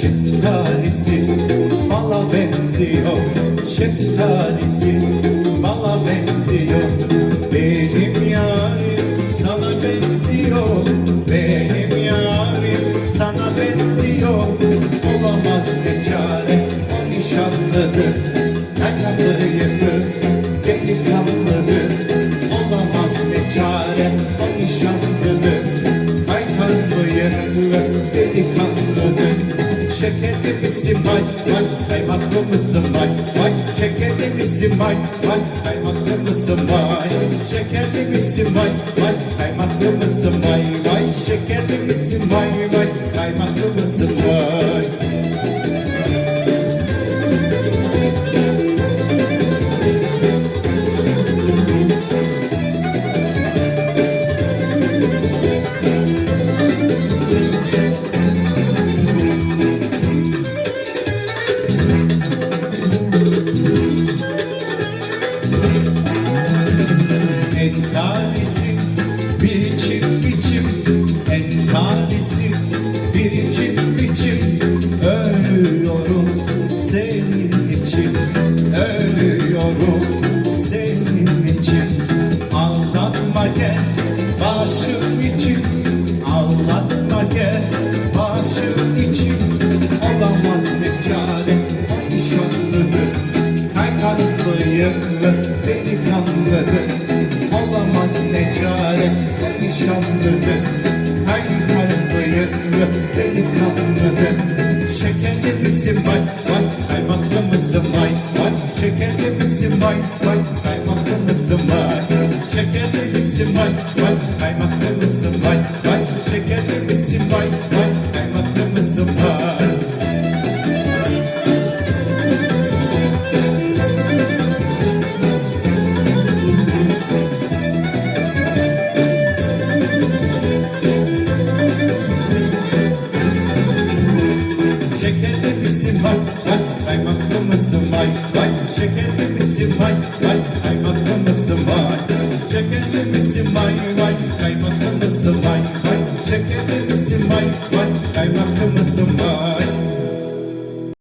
şeftalisi Bala benziyor Şeftalisi Bala benziyor. Benim yarim sana benziyor Benim yarim sana benziyor. Olamaz ne bıyıklı delikanlıdır Şekerli misin? Vay vay Kaymaklı mısın? Vay vay Şekerli misin? Vay vay Kaymaklı mısın? Vay Şekerli misin? Vay vay Kaymaklı mısın? Vay vay Şekerli misin? Vay vay Kaymaklı En tanesi biçim biçim En tanesi biçim biçim Ölüyorum senin için. Ölüyorum senin için. Aldatma gel başım için. Aldatma gel başım için. Olamaz ne çare o nişanlıdır Kaykan bıyıklı delikanlıdır o nişanlıdır Kaykan bıyıklı delikanlıdır Şekerli misin? Vay vay Kaymaklı mısın vay vay. Şekerli misin? Vay vay Kaymaklı mısın vay. Şekerli misin? Vay vay Kaymaklı mısın vay vay. Şekerli misin? Vay vay hay kaymaklı mısın? Vay vay şekerli misin? Vay vay kaymaklı mısın? Vay şekerli misin? Vay vay kaymaklı mısın? Vay vay şekerli misin? Vay vay kaymaklı mısın? Vay.